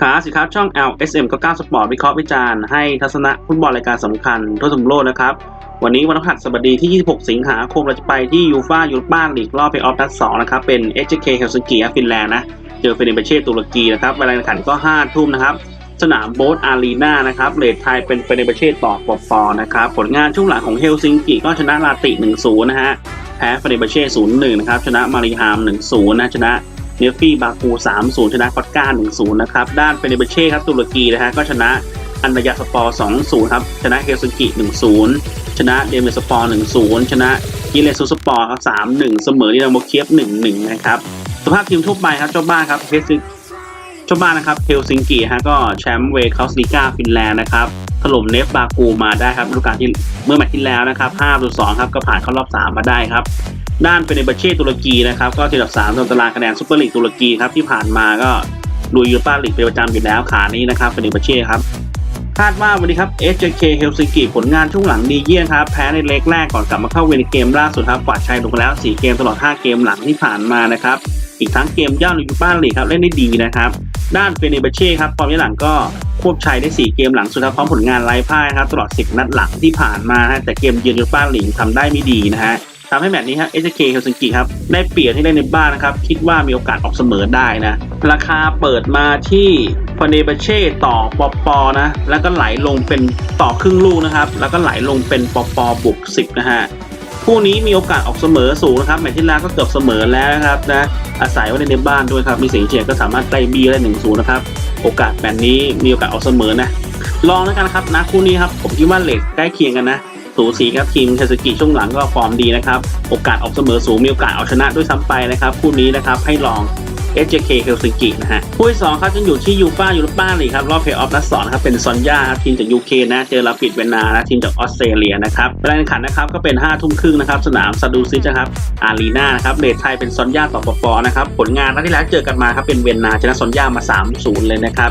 ขาสิครับช่อง LSM ก็9สปอร์ตวิเคราะห์วิจารณ์ให้ทัศนะฟุตบอลรายการสำคัญทั่วสมโลกนะครับ วันนี้วันพฤหัสบดีที่ 26 สิงหาคมเราจะไปที่ยูฟ่ายูโรป้าลีกรอบเพย์ออฟนัด2นะครับ เป็น HJK เฮลซิงกิฟินแลนด์นะ เจอเฟเนเบเช่ตุรกีนะครับเวลาแข่งขันก็ 5 ทุ่มนะครับ สนามโบสอารีนานะครับเลดไทยเป็นเฟเนเบเช่ต่อปอปอนะครับผลงานช่วงหลังของเฮลซิงกิก็ชนะลาติ 1-0 นะฮะแพ้เฟเนเบเช่ 0-1 นะครับชนะมาริฮาม 1-0 นะชนะ เนฟฟี่บาคู3-0 ชนะกอตก้า1-0 นะครับ ด้านเฟเนเบเช่ครับตุรกีนะฮะก็ชนะอันดยาสปอร์2-0 ครับ ชนะเฮลซิงกิ 1-0 ชนะเดเมสปอร์1-0 ชนะกิเลสุสปอร์ครับ3-1 เสมอดินาโมเคียฟ1-1 นะครับ สภาพทีมทั่วไปครับเจ้าบ้านครับเฮลซิงเจ้าบ้านนะครับเฮลซิงกิฮะก็แชมป์เวคาสลิก้าฟินแลนด์นะครับถล่มเนฟบากูมาได้ครับฤดูกาลที่เมื่อแมตช์ที่แล้วนะครับ5-2ครับก็ผ่านเข้ารอบ 3 มาได้ครับ ด้านเฟเนเบเช่ตุรกีนะครับก็ทีดับ3ในตารางคะแนนซุปเปอร์ลีกตุรกีครับที่ผ่านมาก็ลุยยูโรปาลีกเป็นประจำอยู่แล้วขานี้นะครับเฟเนเบเช่ครับคาดว่าวันนี้ครับ SJK เฮลซิงกิผลงานช่วงหลังดีเยี่ยมครับ แพ้ในเล็กแรกก่อนกลับมาเข้าเวรเกมล่าสุดครับกวาดชัยลงแล้ว 4 เกมตลอด 5 เกมหลังที่ผ่านมานะครับ อีกทั้งเกมย่าในยูโรป้าลีกครับ เล่นได้ดีนะครับ ด้านเฟเนเบเช่ครับฟอร์มย้อนหลังก็ควบชัยได้ 4 เกมหลังสุดครับพร้อมผลงานไร้พ่ายครับตลอด 10 นัดหลังที่ผ่านมาฮะแต่เกมเยือนยูโรป้าลีกทำได้ไม่ดีนะฮะ ทำให้แมตช์นี้ครับ SK เฮลซิงกิครับได้เปรียบที่เล่นในบ้านนะครับ คิดว่ามีโอกาสออกเสมอได้นะ ราคาเปิดมาที่ฟเนเบเช่ต่อปอปอนะ แล้วก็ไหลลงเป็นต่อครึ่งลูกนะครับ แล้วก็ไหลลงเป็นปอปอบวก10นะฮะคู่นี้มีโอกาสออกเสมอสูงนะครับแมตช์ที่แล้วก็เกือบเสมอแล้วนะครับนะอาศัยว่าเล่นในบ้านด้วยครับ มีเสียงเชียร์ก็สามารถไล่บีได้หนึ่งศูนย์นะครับโอกาสแบบนี้มีโอกาสออกเสมอนะลองแล้วกันครับนะคู่นี้ครับผมคิดว่าเลทใกล้เคียงกันนะ สูสีครับทีมเทสกิช่วงหลังก็ฟอร์มดีนะครับ โอกาสออกเสมอสูงมีโอกาสเอาชนะด้วยซ้ำไปนะครับคู่นี้นะครับให้ลอง SJK เฮลซิงกินะฮะคู่ที่สองครับจะอยู่ที่ยูฟ่ายูโรป้าลีกครับรอบเพลย์ออฟนัดสองนะครับเป็นซอนยาครับทีมจากยูเคนะเจอลาปิดเวนานะทีมจากออสเตรเลียนะครับเวลาแข่งขันนะครับก็เป็น5้าทุ่มครึ่งนะครับสนามซาดูซิชครับอารีนานะครับเลทไทยเป็นซอนยาต่อปปนะครับผลงานนัดที่แล้วเจอกันมาครับเป็นเวนาชนะซอนยามา3-0เลยนะครับ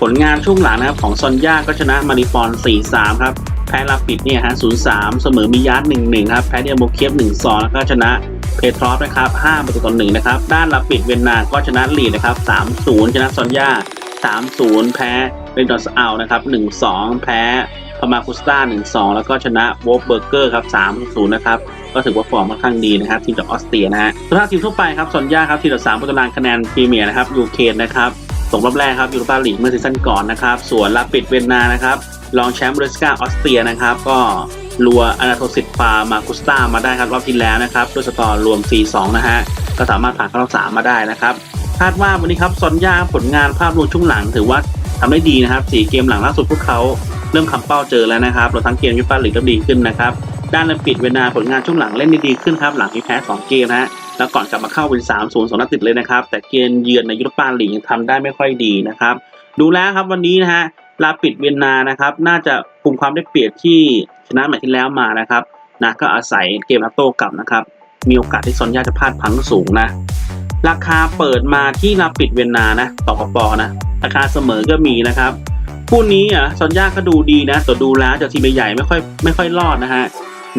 ผลงานช่วงหลังนะครับของซอนยาก็ชนะมาริปอน4-3ครับ พ้ลาปิดเนี่ยฮะ0-3เสมอมิยาร์ด1-1ครับ แพ้เดียโมเคียฟ1-2แล้วก็ชนะเพทรอฟนะครับ5ประตูต่อ1นะครับ ด้านลาปิดเวียนนา ก็ชนะลีดนะครับ3-0ชนะซอนยา3-0แพ้เรนดอร์สอัลนะครับ1-2แพ้พมาคุสตา1-2แล้วก็ชนะโวลฟเบอร์เกอร์ครับ3-0นะครับก็ถือว่าฟอร์มค่อนข้างดีนะครับทีมจากออสเตรียนะฮะสภาพทีมทั่วไปครับซอนยาครับทีมดับ3บนตารางคะแนนพรีเมียร์นะครับยูเคนะครับตกรอบแรกครับยูโรปาลีกเมื่อซีซั่นก่อนนะครับส่วนลาปิดเวียนนานะครับ รองแชมป์บรสกาออสเตรียนะครับ ก็ลัวอนาโทสิตฟามากุสตามาได้ครับรอบที่แล้วนะครับด้วยสกอร์รวม 4-2 นะฮะ ก็สามารถผ่านเข้ารอบ3มมาได้นะครับคาดว่าวันนี้ครับซอนยาผลงานภาพรวมช่วงหลังถือว่าทำได้ดีนะครับ4เกมหลังล่าสุดพวกเขาเริ่มคำเป้าเจอแล้วนะครับเราทั้งเกมยูโรปาลีกก็ดีขึ้นนะครับด้านลปิดเวนนาผลงานช่วงหลังเล่นด้ดีขึ้นครับหลังมีแพ้ 2 เกมนะฮะแล้วก่อนกลับมาเข้าเป็น3 0 2นัดติดเลยนะครับแต่เกมเยือนในยุโรปาลีกยังทำได้ไม่ค่อยดีนะครับดูแล้วครับวันนี้นะฮะ ลาปิดเวียนนานะครับ น่าจะคุมความได้เปรียบที่ชนะแมตช์ที่แล้วมานะครับนะก็อาศัยเกมรับโต้กลับนะครับ มีโอกาสที่ซอนยาจะพลาดพังสูงนะ ราคาเปิดมาที่ลาปิดเวียนนานะ ต่อปปนะ ราคาเสมอก็มีนะครับคู่นี้อะซอนยาก็ดูดีนะแต่ดูแล้วจากทีมใหญ่ไม่ค่อยไม่ค่อยรอดนะฮะ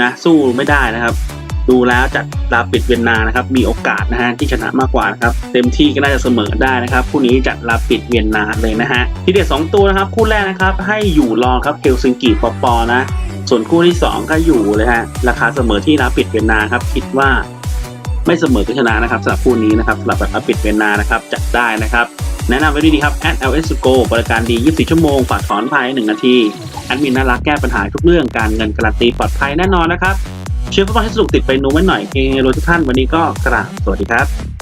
นะสู้ไม่ได้นะครับ ดูแล้วจากลาปิดเวียนนานะครับมีโอกาสนะฮะที่ชนะมากกว่านะครับเต็มที่ก็น่าจะเสมอได้นะครับคู่นี้จากลาปิดเวียนนาเลยนะฮะทีเด็ดสองตัวนะครับคู่แรกนะครับให้อยู่รองครับเฮลซิงกิปอปอนะ ส่วนคู่ที่สองก็อยู่เลยฮะราคาเสมอที่ลาปิดเวียนนาครับคิดว่าไม่เสมอก็ชนะนะครับสำหรับคู่นี้นะครับสำหรับแบบลาปิดเวียนนานะครับจัดได้นะครับแนะนำไว้ดีครับ @ls go บริการดี 24 ชั่วโมง ฝากถอนภายใน1นาทีแอดมินน่ารักแก้ปัญหาทุกเรื่องการเงินการันตีปลอดภัยแน่นอนนะครับ เชื่อฟุตบอลให้สนุกติดไปนูไว้หน่อยเฮโรทุกท่านวันนี้ก็กราบสวัสดีครับ